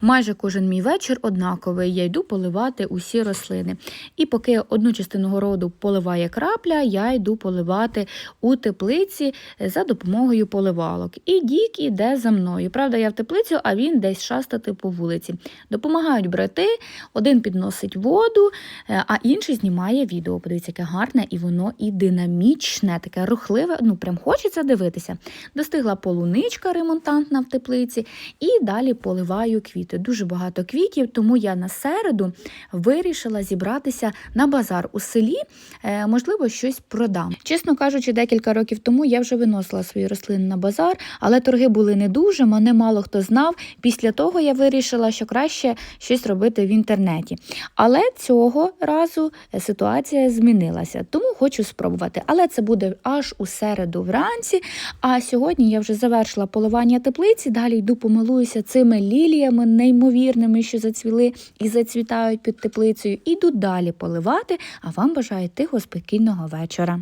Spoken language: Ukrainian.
Майже кожен мій вечір однаковий. Я йду поливати усі рослини. І поки одну частину городу поливає крапля, я йду поливати у теплиці за допомогою поливалок. І Дік іде за мною. Правда, я в теплицю, а він десь шастати по вулиці. Допомагають брати, один підносить воду, е, а інший знімає відео. Подивіться, яке гарне, і воно і динамічне, таке рухливе. Ну прям хочеться дивитися. Достигла полуничка ремонтантна в теплиці, і далі поливаю квіти. Дуже багато квітів, тому я на середу вирішила зібратися на базар у селі. Е, можливо, щось продам. Чесно кажучи, декілька років тому я вже виносила свої рослини на базар, але торги були не дуже, мене мало хто знав. Після того я вирішила, що краще щось робити в інтернеті. Але цього разу е, ситуація змінилася, тому хочу спробувати. Але це буде аж у середу вранці. А сьогодні я вже завершила поливання теплиці. Далі йду помилуюся цими ліліями неймовірними, що зацвіли і зацвітають під теплицею. Іду далі поливати. А вам бажаю тихо спокійного вечора.